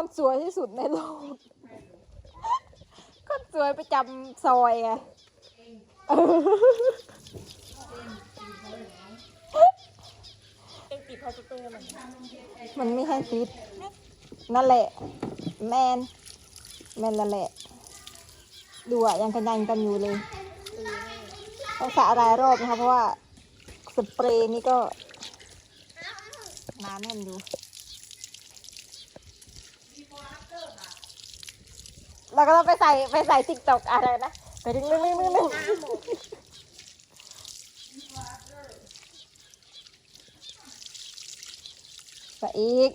คนสวยที่สุดในโลก คนสวยประจำซอยไงเออเองติดพอสเตอร์มันมันไม่ให้ติดนั่นแหละ แมน แมนนั่นแหละ ดูอะยังกันยังกันอยู่เลยต้องสระหลายรอบนะคะเพราะว่าสเปรย์นี่ก็น้ำแน่นอยู่ เราก็ต้องไปใส่ไปใส่ติ๊กตอกอะไรนะไปดึงดึงดึงดึงดึงใส่อีก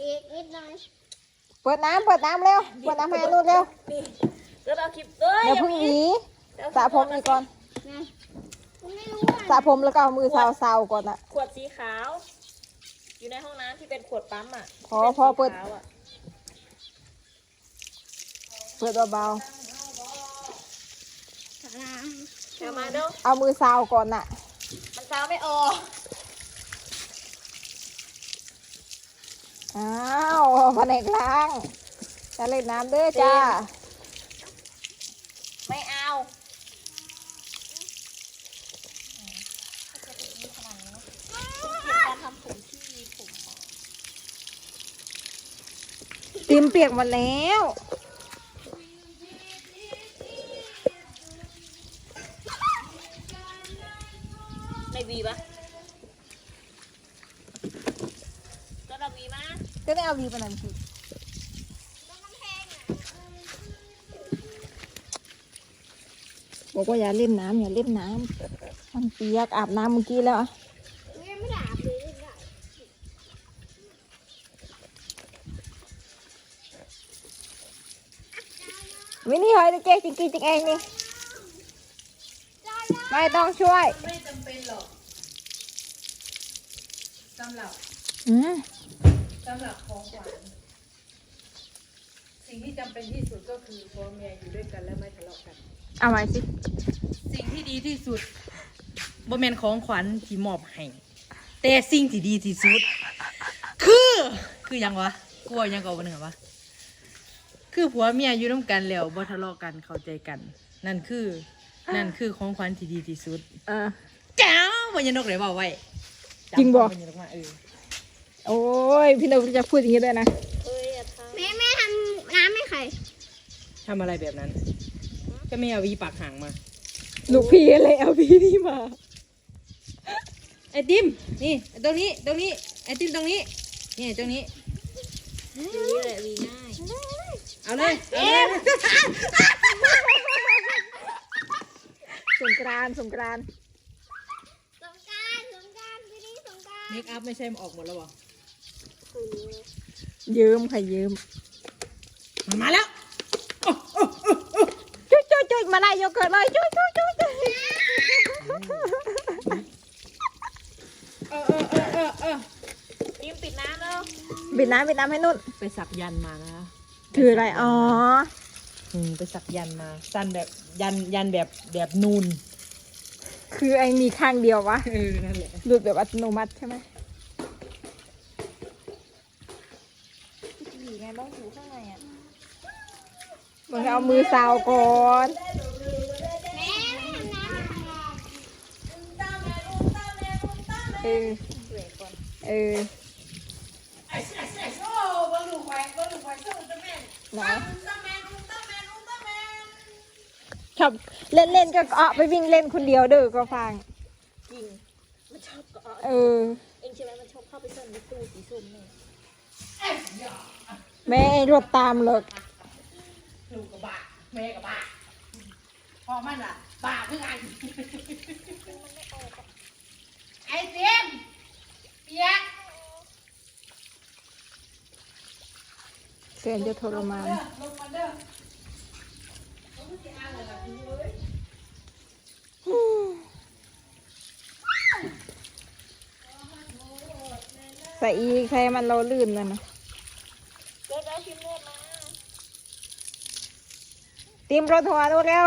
อีกนิดหน่อยเปิดน้ำเปิดน้ำเร็วเปิดน้ำให้นู่นเร็วนี่ก็เอาคลิปเอ้ยเดี๋ยวเพึ่งหวีสระผมอีกก่อนนะคุณไม่รู้สระผมแล้วก็เอามือซาวๆก่อนอะขวดสีขาว อยู่ในห้องน้ำที่เป็นขวดปั๊มอะพอพอเปิดสีขาวอะเปิดเบาสาราเดี๋ยวมาเด้อๆเอามือซาวก่อนน่ะ มันเช้าไม่ออกอ้าวแผนกล้างจะเล่นน้ำเด้อจ้า ไม่เอาการทำผมที่มีผม ติมเปียกหมดแล้วในวีปะก็เราวีมาก็ได้เอาวีไปหน่อยสิบอกว่าอย่าเล่นน้ำอย่าเล่นน้ำมันเปียกอาบน้ำเมื่อกี้แล้วอะไม่ไม่ด่าเลยได้ วินี่เฮ้ยเจ๊จริงๆจริงเองนี่ไม่ต้องช่วย ไม่จำเป็นหรอกสำหรับอืมสำหรับของขวัญสิ่งที่จำเป็นที่สุดก็คือพ่อแม่อยู่ด้วยกันและไม่ทะเลาะกัน เอาไว้สิ สิ่งที่ดีที่สุดบ่แม่นของขวัญที่มอบให้แต่สิ่งที่ดีที่สุด คือ คือหยังวะกลัวาหยังก็บ่นึงวะ คือผัวเมียอยู่ร่วมกันแล้วบ่ทะเลาะกันเข้าใจกัน นั่นคือ นั่นคือของขวัญที่ดีที่สุดเออแจ้าวบ่ยันนกเลยบอกไว้จริงบ่จำคำบ่ ยันนกมาเออโอ้ยพี่นกจะพูดอย่างนี้ด้วยนะเอ้ยอย่าทแม่แม่ทำน้ำให้ใครทำอะไรแบบนั้น ก็ไม่เอาวีปากหางมา ลูกพี่เลยเอาพี่นี่มาไอติมนี่ตรงนี้ตรงนี้ไอติมตรงนี้นี่ตรงนี้ำวีแหละวีง่าย เอาเลยเอาเลยสงกรานต์สงกรานต์สงกรารสงกรารปีนี้สงกรารเมคอัพไม่ใช่ออกหมดแล้วเหรอยืมค่ะยืมมันมาแล้วจุ๊ยจุ๊ยจุ๊ยมาได้โยเกิร์ตเลยจุ๊ยจุ๊ยจุ๊ยจุ๊ยเออเออเออเออเออยิ้มปิดน้ำแล้วบิดน้ำบิดน้ำให้นุ่น ไปสักยันต์มานะ ถืออะไรอ๋ออืมไปสักยันต์มา สั้นแบบยันยันแบบแบบนูนคือไอ้มีข้างเดียววะเออนั่นแหละหลุดแบบอัตโนมัติใช่ไหมวีไงต้องอยู่ข้างในอะมันเอามือซาวก่อนแม่ทำน้ำให้ใครเออเออ ไหนชอบเล่นเล่นๆก็เอาไปวิ่งเล่นคนเดียวเด้อก็ฟังจริงมันชอบเกาะเออเองใช่ไหมมันชอบเข้าไปซ่อนในตู้สีส้มเนี่ยแม่รถตามเลยลูกกับบาแม่กับบาพอมันอะบาเพื่อไงไอเต็มเปียก เสียนจะทรมานลงมาเด้อใส่อีกใส่มันเราลื่นเลยนะเดี๋ยวเอาคิมเนตมาตีมรถหัวดูเร็ว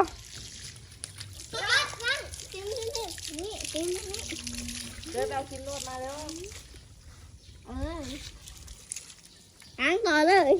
นั่นนั่นจิ้มจิ้มจิ้มนี่จิ้มนี่เดี๋ยวเอาคิมโนตมาแล้วเอออังต่อเลย